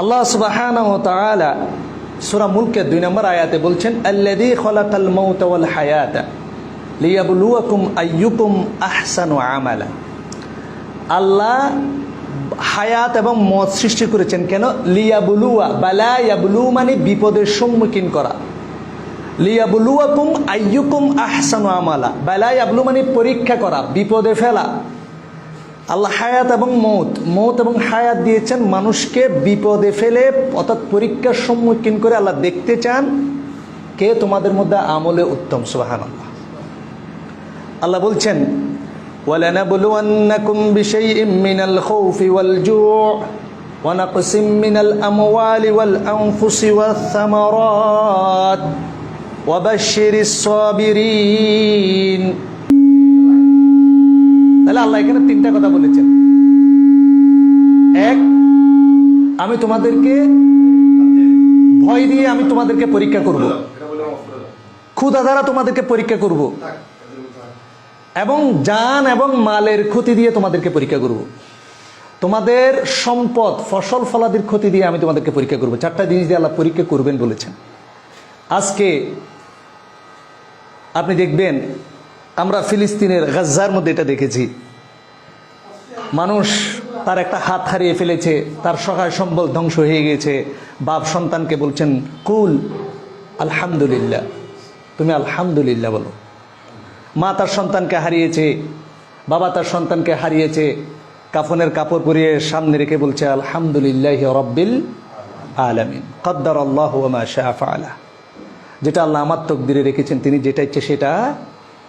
আল্লাহ সুবহানাহু ওয়া তাআলা সূরা মুলকের দুই নম্বর আয়াতে বলছেন, আল্লাযী খালাকাল মাউতা ওয়াল হায়াতা লিয়াবলুয়াকুম আইয়ুকুম আহসানু আমালা। আল্লাহ হায়াত এবং মত সৃষ্টি করেছেন কেন? লিয়াবুলুয়া, বালা ইয়াবলু মানে বিপদের সম্মুখীন করা। লিয়াবুলুয়াকুম আইয়ুকুম আহসানু আমালা। বালা ইয়াবলু মানে পরীক্ষা করা, বিপদে ফেলা। আল্লাহ হায়াত এবং মৌত মৌত এবং হায়াত দিয়েছেন মানুষকে বিপদে ফেলে অর্থাৎ পরীক্ষার সম্মুখীন করে আল্লাহ দেখতে চান কে তোমাদের মধ্যে আমলে উত্তম সুবাহান আল্লাহ আল্লাহ বলছেন ولنبلونكم بشيء من الخوف والجوع ونقص من الأموال والأنفس والثمرات وبشر الصابرين তাহলে আল্লাহ এখানে তিনটা কথা বলেছেন। এক, আমি তোমাদেরকে ভয় দিয়ে আমি তোমাদেরকে পরীক্ষা করব। ক্ষুদা দ্বারা তোমাদেরকে পরীক্ষা করব। এবং জান এবং মালের ক্ষতি দিয়ে তোমাদেরকে পরীক্ষা করব। তোমাদের সম্পদ, ফসল ফলাদির ক্ষতি দিয়ে আমি তোমাদেরকে পরীক্ষা করব। চারটা জিনিস দিয়ে আল্লাহ পরীক্ষা করবেন বলেছেন। আজকে আপনি দেখবেন, আমরা ফিলিস্তিনের, গাজ্জার মধ্যে এটা দেখেছি। মানুষ তার একটা হাত হারিয়ে ফেলেছে, তার সহায় সম্বল ধ্বংস হয়ে গেছে বাপ সন্তানকে বলছেন, কুল, আলহামদুলিল্লাহ। তুমি আলহামদুলিল্লাহ বলো। মা তার সন্তানকে হারিয়েছে, বাবা তার সন্তানকে হারিয়েছে, কাফনের কাপড় পরিয়ে সামনে রেখে বলছে, আলহামদুলিল্লাহ রব্বিল আলামিন। কদ্দার আল্লাহ শাহ আলা যেটা আল্লাহ আমার তকদিরে রেখেছেন, তিনি যেটা ইচ্ছে সেটা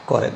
করেন।